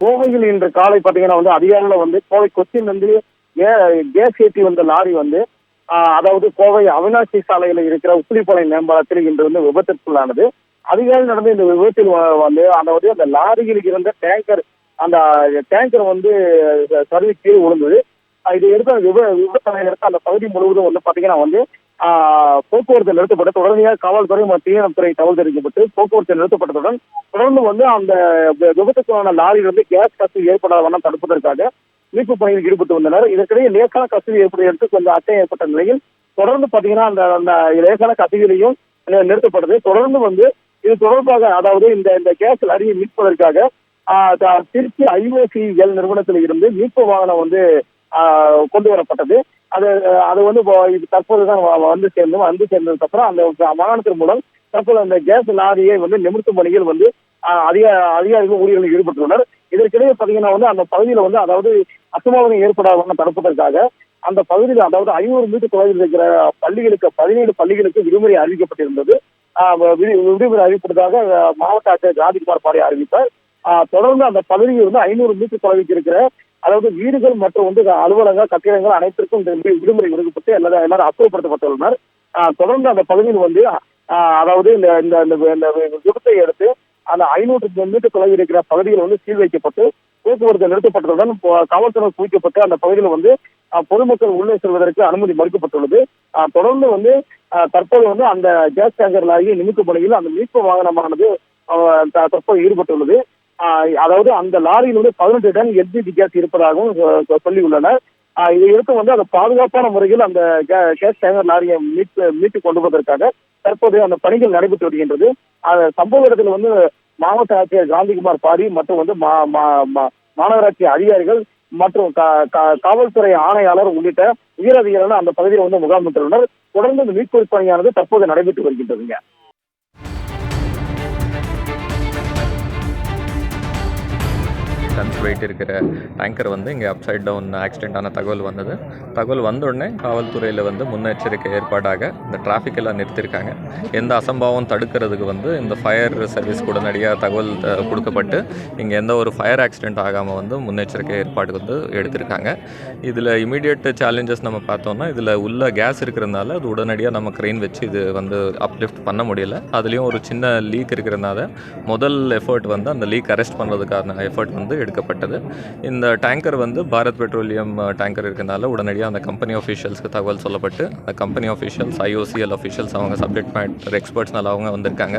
கோவையில் இன்று காலை பாத்தீங்கன்னா வந்து அதிகாலையில வந்து கோவை கொச்சின் வந்து கேஸ் ஏற்றி வந்த லாரி வந்து அதாவது கோவை அவினாசி சாலையில இருக்கிற உப்புளிப்பாளையம் மேம்பாலத்தில் இன்று வந்து விபத்திற்குள்ளானது. அதிகாலை நடந்த இந்த விபத்தில் வந்து அதாவது அந்த லாரியில் இருந்த டேங்கர் அந்த டேங்கர் வந்து சர்வீஸ் கீழே விழுந்தது. இதை எடுத்து அந்த விப விபத்தை எடுத்து அந்த பகுதி முழுவதும் வந்து பாத்தீங்கன்னா வந்து போக்குவரத்து நிறுத்தப்பட்டு தொடர்ந்து காவல்துறை மற்றும் துறை தகவல் தெரிவிக்கப்பட்டு போக்குவரத்து நிறுத்தப்பட்டதுடன் தொடர்ந்து வந்து அந்த விபத்துக்கான லாரியில் கேஸ் கசிவு ஏற்படாத வண்ணம் தடுப்பதற்காக மீட்பு பணியில் ஈடுபட்டு வந்தனர். இதற்கிடையே லேசான கசிவு ஏற்பட எடுத்து கொஞ்சம் அச்சம் ஏற்பட்ட நிலையில் தொடர்ந்து பாத்தீங்கன்னா அந்த அந்த லேசான கசிவிலையும் நிறுத்தப்பட்டது. தொடர்ந்து வந்து இது தொடர்பாக அதாவது இந்த இந்த கேஸ் லாரியை மீட்பதற்காக த- திருச்சி ஐஓசிஎல் நிறுவனத்தில் இருந்து மீட்பு வாகனம் வந்து கொண்டு வரப்பட்டது. அது அது வந்து இது தற்போதுதான் வந்து சேர்ந்தோம் வந்து சேர்ந்ததுக்கு அப்புறம் அந்த வாகனத்தின் மூலம் தற்போது அந்த கேஸ் லாரியை வந்து நிமிர்த்தும் பணியில் வந்து அதிக அதிகாரிகள் ஊழியர்கள் ஈடுபட்டுள்ளனர். இதற்கிடையே பாத்தீங்கன்னா வந்து அந்த பகுதியில வந்து அதாவது அசம்பாவிதம் ஏற்படாத தடுப்பதற்காக அந்த பகுதியில் அதாவது ஐநூறு மீட்டர் தொலைவில் இருக்கிற பள்ளிகளுக்கு பதினேழு பள்ளிகளுக்கு விடுமுறை அறிவிக்கப்பட்டிருந்தது. விடுமுறை அறிவிப்பதாக மாவட்ட ஆட்சியர் ராஜ்குமார் பாடி அறிவித்தார். தொடர்ந்து அந்த பகுதியில் வந்து ஐநூறு மீட்டர் தொலைவுக்கு இருக்கிற அதாவது வீடுகள் மற்றும் வந்து அலுவலக கட்டிடங்கள் அனைத்திற்கும் இந்த விடுமுறை விடுக்கப்பட்டு எல்லாரும் எல்லாரும் அப்புறப்படுத்தப்பட்டுள்ளனர். தொடர்ந்து அந்த பகுதியில் வந்து அதாவது இந்த இந்த இந்த- இந்த விபத்தை எடுத்து அந்த ஐநூற்று மீட்டர் தொலைவில் இருக்கிற பகுதிகள் வந்து சீல் வைக்கப்பட்டு போக்குவரத்து நிறுத்தப்பட்டதுடன் காவல்துறை குவிக்கப்பட்டு அந்த பகுதியில் வந்து பொதுமக்கள் உள்ளே செல்வதற்கு அனுமதி மறுக்கப்பட்டுள்ளது. தொடர்ந்து வந்து தற்போது வந்து அந்த கேஸ் டேங்கர் லாரியை நிமிக்கும் பணியில் அந்த மீட்பு வாகனமானது த- தற்போது ஈடுபட்டுள்ளது. அதாவது அந்த லாரியில் வந்து பதினெட்டு டன் எல்பிஜி கேஸ் இருப்பதாகவும் சொ- உள்ளனர் சொல்லியுள்ளனர் இதை எடுத்து வந்து அந்த பாதுகாப்பான முறையில் அந்த கே- கேஸ் டேங்கர் லாரியை மீட்டு மீட்டு கொண்டு வருவதற்காக தற்போது அந்த பணிகள் நடைபெற்று வருகின்றது. அந்த சம்பவ இடத்தில் வந்து மாவட்ட ஆட்சியர் காந்திகுமார் பாரி மற்றும் வந்து மா- மா- மா- மாநகராட்சி அதிகாரிகள் மற்றும் கா- காவல்துறை ஆணையாளர் உள்ளிட்ட உயரதிகாரிகள் அந்த பகுதியில் வந்து முகாமிட்டுள்ளனர் தொடர்ந்து இந்த மீட்பு பணியானது தற்போது நடைபெற்று வருகின்றதுங்க. டன்ஸ் வெயிட் இருக்கிற டேங்கர் வந்து இங்கே அப்சைட் டவுன் ஆக்சிடென்ட்டான தகவல் வந்தது. தகவல் வந்தோடனே காவல்துறையில் வந்து முன்னெச்சரிக்கை ஏற்பாடாக இந்த டிராஃபிக் எல்லாம் நிறுத்தியிருக்காங்க எந்த அசம்பாவம் தடுக்கிறதுக்கு வந்து இந்த ஃபயர் சர்வீஸ் உடனடியாக தகவல் கொடுக்கப்பட்டு இங்கே எந்த ஒரு ஃபயர் ஆக்சிடென்ட் ஆகாமல் வந்து முன்னெச்சரிக்கை ஏற்பாடு வந்து எடுத்திருக்காங்க. இதில் இமீடியட் சேலஞ்சஸ் நம்ம பார்த்தோம்னா இதில் உள்ள கேஸ் இருக்கிறதுனால அது உடனடியாக நம்ம க்ரெயின் வச்சு இது வந்து அப்லிஃப்ட் பண்ண முடியல. அதுலேயும் ஒரு சின்ன லீக் இருக்கிறதுனால முதல் எஃபர்ட் வந்து அந்த லீக் அரெஸ்ட் பண்ணுறதுக்கான எஃபர்ட் வந்து எடுக்கப்பட்டது. இந்த டேங்கர் வந்து பாரத் பெட்ரோலியம் டேங்கர் இருக்கனால உடனடியாக அந்த கம்பெனி ஆஃபீஷியல்ஸ்க்கு தகவல் சொல்லப்பட்டு அந்த கம்பெனி ஆஃபீஷியல்ஸ் ஐஓசிஎல் ஆஃபீஷியல்ஸ் அவங்க சப்ஜெக்ட் மேட்டர் எக்ஸ்பர்ட்ஸ்னால அவங்க வந்திருக்காங்க.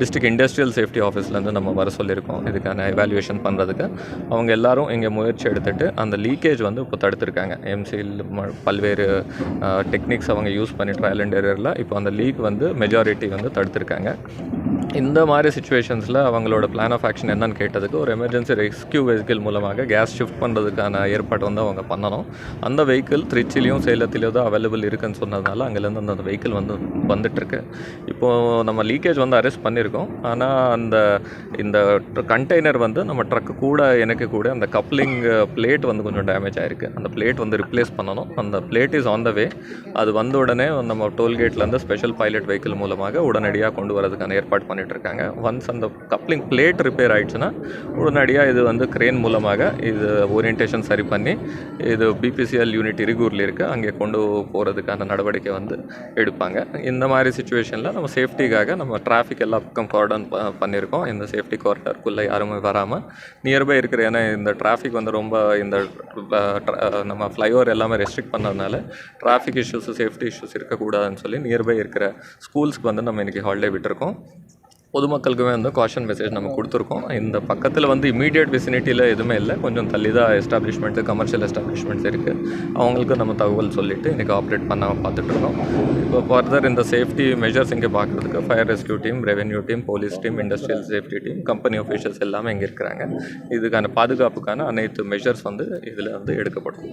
டிஸ்ட்ரிக்ட் இண்டஸ்ட்ரியல் சேஃப்டி ஆஃபீஸ்லேருந்து நம்ம வர சொல்லியிருக்கோம். இதுக்கான எவாலுவேஷன் பண்ணுறதுக்கு அவங்க எல்லாரும் இங்கே முயற்சி எடுத்துட்டு அந்த லீக்கேஜ் வந்து இப்போ தடுத்திருக்காங்க. எம்சியில் பல்வேறு டெக்னிக்ஸ் அவங்க யூஸ் பண்ணி ட்ரையல் அண்ட் எரரில் இப்போ அந்த லீக் வந்து மெஜாரிட்டி வந்து தடுத்திருக்காங்க. இந்த மாதிரி சுச்சுவேஷன்ஸில் அவங்களோட பிளான் ஆஃப் ஆக்ஷன் என்னன்னு கேட்டதுக்கு ஒரு எமர்ஜென்சி ரெஸ்கியூ வெஹிக்கிள் மூலமாக கேஸ் ஷிஃப்ட் பண்ணுறதுக்கான ஏற்பாடு வந்து அவங்க பண்ணணும். அந்த வெஹிக்கிள் திருச்சிலையும் சேலத்திலையும் தான் அவைலபிள் இருக்குன்னு சொன்னதுனால அங்கேருந்து அந்த வெஹிக்கிள் வந்து வந்துட்டுருக்கு. இப்போது நம்ம லீக்கேஜ் வந்து அரெஸ்ட் பண்ணியிருக்கோம். ஆனால் அந்த இந்த கண்டெய்னர் வந்து நம்ம ட்ரக்கு கூட எனக்கு கூட அந்த கப்ளிங் பிளேட் வந்து கொஞ்சம் டேமேஜ் ஆகிருக்கு அந்த பிளேட் வந்து ரிப்ளேஸ் பண்ணணும். அந்த blade is on the way அது வந்த உடனே நம்ம டோல்கேட்லேருந்து ஸ்பெஷல் பைலட் வெஹிக்கிள் மூலமாக உடனடியாக கொண்டு வரதுக்கான ஏற்பாடு பண்ணிட்டு இருக்காங்க ஒன்ஸ் அந்த கப்ளிங் பிளேட் ரிப்பேர் ஆகிடுச்சுன்னா உடனடியாக இது வந்து கிரேன் மூலமாக இது ஓரியன்டேஷன் சரி பண்ணி இது பிபிசிஎல் யூனிட் இருகூரில் இருக்குது அங்கே கொண்டு போகிறதுக்கான நடவடிக்கை வந்து எடுப்பாங்க. இந்த மாதிரி சுச்சுவேஷனில் நம்ம சேஃப்டிக்காக நம்ம டிராஃபிக் எல்லா பக்கம் கார்டன் பண்ணியிருக்கோம். இந்த சேஃப்டி கார்டருக்குள்ளே யாருமே வராமல் நியர்பை இருக்கிற ஏன்னா இந்த டிராஃபிக் வந்து ரொம்ப இந்த நம்ம ஃப்ளைஓவர் எல்லாமே ரெஸ்ட்ரிக்ட் பண்ணதுனால டிராஃபிக் இஷ்யூஸ் சேஃப்டி இஷ்யூஸ் இருக்கக்கூடாதுன்னு சொல்லி நியர்பை இருக்கிற ஸ்கூல்ஸ்க்கு வந்து நம்ம இன்றைக்கி ஹாலிடே விட்டுருக்கோம். பொதுமக்களுக்குமே வந்து காஷன் மெசேஜ் நம்ம கொடுத்துருக்கோம். இந்த பக்கத்தில் வந்து இமீடியட் விசினிட்டியில் எதுவுமே இல்லை. கொஞ்சம் தள்ளி தான் எஸ்டாப்ளிஷ்மெண்ட்டு கமர்ஷியல் எஸ்டாப்ளிஷ்மெண்ட்ஸ் இருக்குது அவங்களுக்கு நம்ம தகவல் சொல்லிவிட்டு இன்றைக்கி ஆப்ரேட் பண்ண பார்த்துட்ருக்கோம் இப்போ ஃபர்தர் இந்த சேஃப்டி மெஷர்ஸ் இங்கே பார்க்குறதுக்கு fire rescue team revenue team police team industrial safety team company officials எல்லாமே இங்கே இருக்கிறாங்க. இதுக்கான பாதுகாப்புக்கான அனைத்து மெஷர்ஸ் வந்து இதில் வந்து எடுக்கப்படும்.